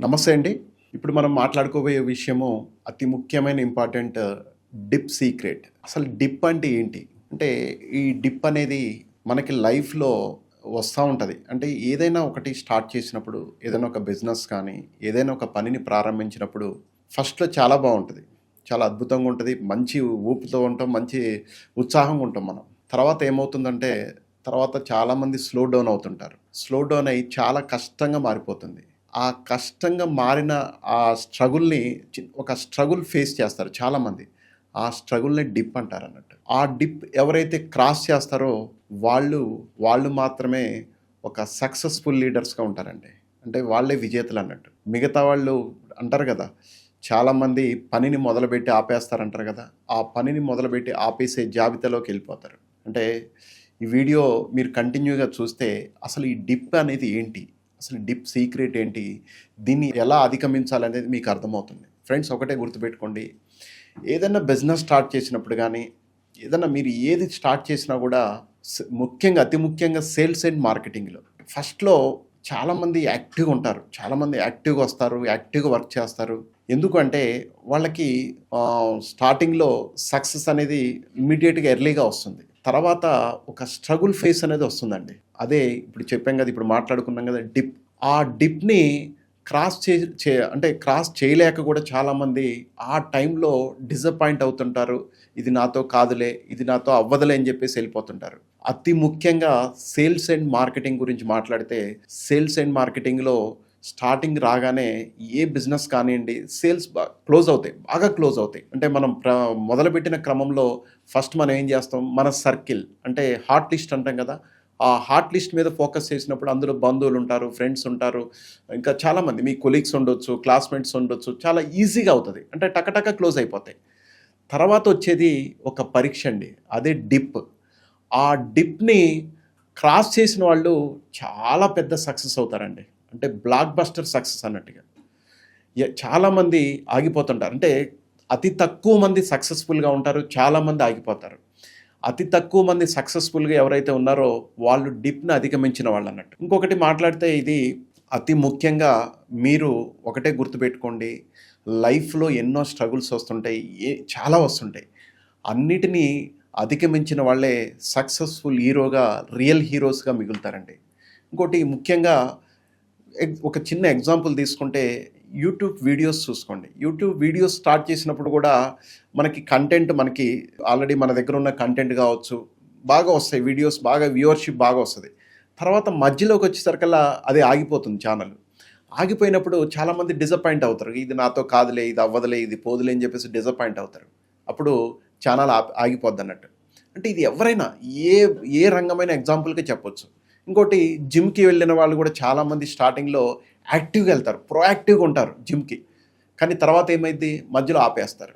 నమస్తే అండి. ఇప్పుడు మనం మాట్లాడుకోబోయే విషయము అతి ముఖ్యమైన ఇంపార్టెంట్ uh, డిప్ సీక్రెట్. అసలు డిప్ అంటే ఏంటి? అంటే ఈ డిప్ అనేది మనకి లైఫ్లో వస్తూ ఉంటుంది. అంటే ఏదైనా ఒకటి స్టార్ట్ చేసినప్పుడు ఏదైనా ఒక బిజినెస్ కానీ ఏదైనా ఒక పనిని ప్రారంభించినప్పుడు ఫస్ట్లో చాలా బాగుంటుంది. చాలా అద్భుతంగా ఉంటుంది. మంచి ఊపుతో ఉంటాం మంచి ఉత్సాహంగా ఉంటాం మనం. తర్వాత ఏమవుతుందంటే తర్వాత చాలామంది స్లో డౌన్ అవుతుంటారు. స్లో డౌన్ అయ్యి చాలా కష్టంగా మారిపోతుంది. ఆ కష్టంగా మారిన ఆ స్ట్రగుల్ని ఒక స్ట్రగుల్ ఫేస్ చేస్తారు చాలామంది. ఆ స్ట్రగుల్ని డిప్ అంటారు అన్నట్టు ఆ డిప్ ఎవరైతే క్రాస్ చేస్తారో వాళ్ళు వాళ్ళు మాత్రమే ఒక సక్సెస్ఫుల్ లీడర్స్గా ఉంటారండి. అంటే వాళ్ళే విజేతలు అన్నట్టు. మిగతా వాళ్ళు అంటారు కదా చాలామంది పనిని మొదలుపెట్టి ఆపేస్తారంటారు కదా ఆ పనిని మొదలుపెట్టి ఆపేసే జాబితాలోకి వెళ్ళిపోతారు. అంటే ఈ వీడియో మీరు కంటిన్యూగా చూస్తే అసలు ఈ డిప్ అనేది ఏంటి? అసలు డిప్ సీక్రెట్ ఏంటి? దీన్ని ఎలా అధిగమించాలనేది మీకు అర్థమవుతుంది. ఫ్రెండ్స్ ఒకటే గుర్తుపెట్టుకోండి. ఏదైనా బిజినెస్ స్టార్ట్ చేసినప్పుడు కానీ ఏదైనా మీరు ఏది స్టార్ట్ చేసినా కూడా ముఖ్యంగా అతి ముఖ్యంగా సేల్స్ అండ్ మార్కెటింగ్లో ఫస్ట్లో చాలామంది యాక్టివ్గా ఉంటారు. చాలామంది యాక్టివ్గా వస్తారు యాక్టివ్గా వర్క్ చేస్తారు. ఎందుకంటే వాళ్ళకి స్టార్టింగ్లో సక్సెస్ అనేది ఇమ్మీడియట్గా ఎర్లీగా వస్తుంది. తర్వాత ఒక స్ట్రగుల్ ఫేస్ అనేది వస్తుందండి. అదే ఇప్పుడు చెప్పాం కదా ఇప్పుడు మాట్లాడుకున్నాం కదా డిప్ ఆ డిప్ని క్రాస్ చే చే అంటే క్రాస్ చేయలేక కూడా చాలామంది ఆ టైంలో డిసప్పాయింట్ అవుతుంటారు. ఇది నాతో కాదులే ఇది నాతో అవ్వదులే అని చెప్పేసి వెళ్ళిపోతుంటారు. అతి ముఖ్యంగా సేల్స్ అండ్ మార్కెటింగ్ గురించి మాట్లాడితే సేల్స్ అండ్ మార్కెటింగ్లో స్టార్టింగ్ రాగానే ఏ బిజినెస్ కానివ్వండి సేల్స్ బాగా క్లోజ్ అవుతాయి బాగా క్లోజ్ అవుతాయి. అంటే మనం ప్ర మొదలుపెట్టిన క్రమంలో ఫస్ట్ మనం ఏం చేస్తాం? మన సర్కిల్ అంటే హాట్ లిస్ట్ అంటాం కదా. ఆ హాట్ లిస్ట్ మీద ఫోకస్ చేసినప్పుడు అందులో బంధువులు ఉంటారు ఫ్రెండ్స్ ఉంటారు ఇంకా చాలామంది మీ కొలీగ్స్ ఉండొచ్చు క్లాస్మేట్స్ ఉండొచ్చు చాలా ఈజీగా అవుతుంది. అంటే టకటక క్లోజ్ అయిపోతాయి. తర్వాత వచ్చేది ఒక పరీక్ష అండి అదే డిప్. ఆ డిప్ని క్రాస్ చేసిన వాళ్ళు చాలా పెద్ద సక్సెస్ అవుతారండి. అంటే బ్లాక్ బస్టర్ సక్సెస్ అన్నట్టుగా చాలామంది ఆగిపోతుంటారు. అంటే అతి తక్కువ మంది సక్సెస్ఫుల్గా ఉంటారు చాలామంది ఆగిపోతారు. అతి తక్కువ మంది సక్సెస్ఫుల్గా ఎవరైతే ఉన్నారో వాళ్ళు డిప్ని అధిగమించిన వాళ్ళు అన్నట్టు. ఇంకొకటి మాట్లాడితే ఇది అతి ముఖ్యంగా మీరు ఒకటే గుర్తుపెట్టుకోండి. లైఫ్లో ఎన్నో స్ట్రగుల్స్ వస్తుంటాయి ఏ చాలా వస్తుంటాయి. అన్నిటినీ అధిగమించిన వాళ్ళే సక్సెస్ఫుల్ హీరోగా రియల్ హీరోస్గా మిగులుతారండి. ఇంకోటి ముఖ్యంగా ఒక చిన్న ఎగ్జాంపుల్ తీసుకుంటే యూట్యూబ్ వీడియోస్ చూసుకోండి. యూట్యూబ్ వీడియోస్ స్టార్ట్ చేసినప్పుడు కూడా మనకి కంటెంట్ మనకి ఆల్రెడీ మన దగ్గర ఉన్న కంటెంట్ కావచ్చు బాగా వస్తాయి వీడియోస్ బాగా వ్యూవర్షిప్ బాగా వస్తుంది. తర్వాత మధ్యలోకి వచ్చేసరికల్లా అది ఆగిపోతుంది ఛానల్. ఆగిపోయినప్పుడు చాలామంది డిసప్పాయింట్ అవుతారు. ఇది నాతో కాదులే ఇది అవ్వదులే ఇది పోదులే అని చెప్పేసి డిసప్పాయింట్ అవుతారు. అప్పుడు ఛానల్ ఆగిపోద్ది అన్నట్టు అంటే ఇది ఎవరైనా ఏ ఏ రంగమైన ఎగ్జాంపుల్గా చెప్పొచ్చు. ఇంకోటి జిమ్కి వెళ్ళిన వాళ్ళు కూడా చాలామంది స్టార్టింగ్లో యాక్టివ్గా వెళ్తారు. ప్రోయాక్టివ్గా ఉంటారు జిమ్కి. కానీ తర్వాత ఏమైంది మధ్యలో ఆపేస్తారు.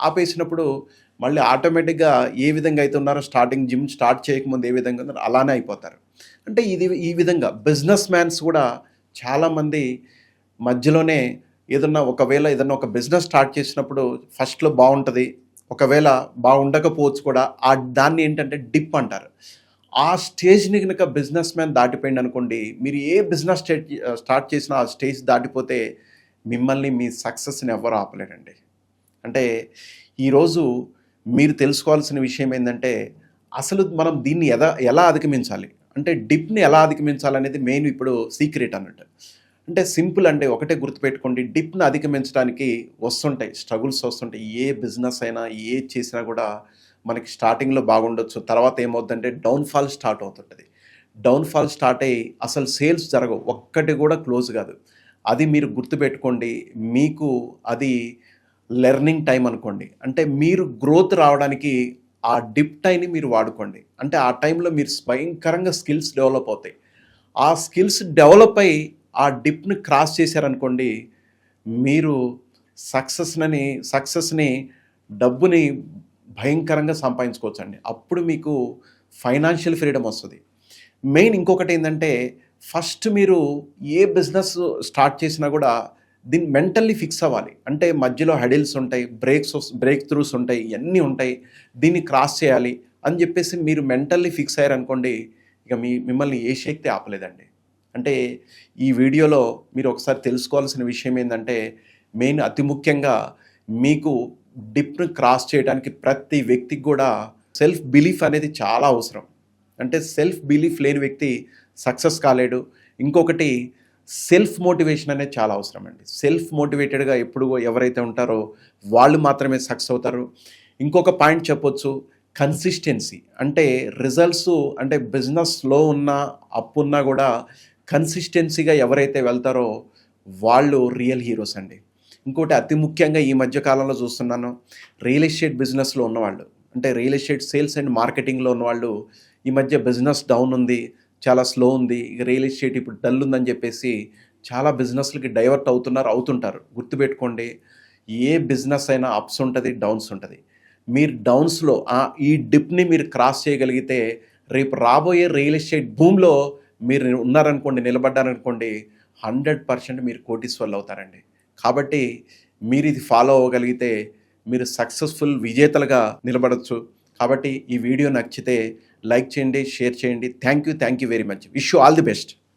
ఆపేసినప్పుడు మళ్ళీ ఆటోమేటిక్గా ఏ విధంగా అయితే ఉన్నారో స్టార్టింగ్ జిమ్ స్టార్ట్ చేయకముందు ఏ విధంగా ఉన్నారో అలానే అయిపోతారు. అంటే ఇది ఈ విధంగా బిజినెస్ మ్యాన్స్ కూడా చాలామంది మధ్యలోనే ఏదన్నా ఒకవేళ ఏదన్నా ఒక బిజినెస్ స్టార్ట్ చేసినప్పుడు ఫస్ట్లో బాగుంటుంది. ఒకవేళ బాగుండకపోవచ్చు కూడా. ఆ దాన్ని ఏంటంటే డిప్ అంటారు. ఆ స్టేజ్ని కనుక బిజినెస్ మ్యాన్ దాటిపోయింది అనుకోండి మీరు ఏ బిజినెస్ స్టేట్ స్టార్ట్ చేసినా ఆ స్టేజ్ దాటిపోతే మిమ్మల్ని మీ సక్సెస్ని ఎవరు ఆపలేరండి. అంటే ఈరోజు మీరు తెలుసుకోవాల్సిన విషయం ఏంటంటే అసలు మనం దీన్ని ఎలా ఎలా అధిగమించాలి? అంటే డిప్ని ఎలా అధిగమించాలనేది మెయిన్ ఇప్పుడు సీక్రెట్ అన్నట్టు. అంటే సింపుల్ అంటే ఒకటే గుర్తుపెట్టుకోండి. డిప్ని అధిగమించడానికి వస్తుంటాయి స్ట్రగుల్స్ వస్తుంటాయి. ఏ బిజినెస్ అయినా ఏ చేసినా కూడా మనకి స్టార్టింగ్లో బాగుండొచ్చు. తర్వాత ఏమవుతుందంటే డౌన్ఫాల్ స్టార్ట్ అవుతుంటుంది. డౌన్ఫాల్ స్టార్ట్ అయ్యి అసలు సేల్స్ జరగవు. ఒక్కటి కూడా క్లోజ్ కాదు. అది మీరు గుర్తుపెట్టుకోండి. మీకు అది లెర్నింగ్ టైం అనుకోండి. అంటే మీరు గ్రోత్ రావడానికి ఆ డిప్ టైని మీరు వాడుకోండి. అంటే ఆ టైంలో మీరు భయంకరంగా స్కిల్స్ డెవలప్ అవుతాయి. ఆ స్కిల్స్ డెవలప్ అయ్యి ఆ డిప్ని క్రాస్ చేశారనుకోండి మీరు సక్సెస్ని సక్సెస్ని డబ్బుని భయంకరంగా సంపాదించుకోవచ్చండి. అప్పుడు మీకు ఫైనాన్షియల్ ఫ్రీడమ్ వస్తుంది. మెయిన్ ఇంకొకటి ఏంటంటే ఫస్ట్ మీరు ఏ బిజినెస్ స్టార్ట్ చేసినా కూడా దీన్ని మెంటల్లీ ఫిక్స్ అవ్వాలి. అంటే మధ్యలో హెడిల్స్ ఉంటాయి బ్రేక్స్ బ్రేక్ త్రూస్ ఉంటాయి ఇవన్నీ ఉంటాయి దీన్ని క్రాస్ చేయాలి అని చెప్పేసి మీరు మెంటల్లీ ఫిక్స్ అయ్యారనుకోండి ఇక మీ మిమ్మల్ని ఏ శక్తి ఆపలేదండి. అంటే ఈ వీడియోలో మీరు ఒకసారి తెలుసుకోవాల్సిన విషయం ఏంటంటే మెయిన్ అతి ముఖ్యంగా మీకు డిప్ను క్రాస్ చేయడానికి ప్రతి వ్యక్తికి కూడా సెల్ఫ్ బిలీఫ్ అనేది చాలా అవసరం. అంటే సెల్ఫ్ బిలీఫ్ లేని వ్యక్తి సక్సెస్ కాలేడు. ఇంకొకటి సెల్ఫ్ మోటివేషన్ అనేది చాలా అవసరం అండి. సెల్ఫ్ మోటివేటెడ్గా ఎప్పుడు ఎవరైతే ఉంటారో వాళ్ళు మాత్రమే సక్సెస్ అవుతారు. ఇంకొక పాయింట్ చెప్పొచ్చు కన్సిస్టెన్సీ. అంటే రిజల్ట్స్ అంటే బిజినెస్లో ఉన్న అప్పు ఉన్నా కూడా కన్సిస్టెన్సీగా ఎవరైతే వెళ్తారో వాళ్ళు రియల్ హీరోస్ అండి. ఇంకోటి అతి ముఖ్యంగా ఈ మధ్య కాలంలో చూస్తున్నాను రియల్ ఎస్టేట్ బిజినెస్లో ఉన్నవాళ్ళు. అంటే రియల్ ఎస్టేట్ సేల్స్ అండ్ మార్కెటింగ్లో ఉన్నవాళ్ళు ఈ మధ్య బిజినెస్ డౌన్ ఉంది చాలా స్లో ఉంది. ఇక రియల్ ఎస్టేట్ ఇప్పుడు డల్ ఉందని చెప్పేసి చాలా బిజినెస్లకి డైవర్ట్ అవుతున్నారు అవుతుంటారు. గుర్తుపెట్టుకోండి ఏ బిజినెస్ అయినా అప్స్ ఉంటుంది డౌన్స్ ఉంటుంది. మీరు డౌన్స్లో ఈ డిప్ని మీరు క్రాస్ చేయగలిగితే రేపు రాబోయే రియల్ ఎస్టేట్ భూమిలో మీరు ఉన్నారనుకోండి నిలబడ్డారనుకోండి హండ్రెడ్ పర్సెంట్ మీరు కోటీశ్వర్లు అవుతారండి కాబట్టి మీరు ఇది ఫాలో అవ్వగలిగితే మీరు సక్సెస్ఫుల్ విజేతలుగా నిలబడచ్చు. కాబట్టి ఈ వీడియో నచ్చితే లైక్ చేయండి షేర్ చేయండి. Thank you thank you very much. Wish you all the best.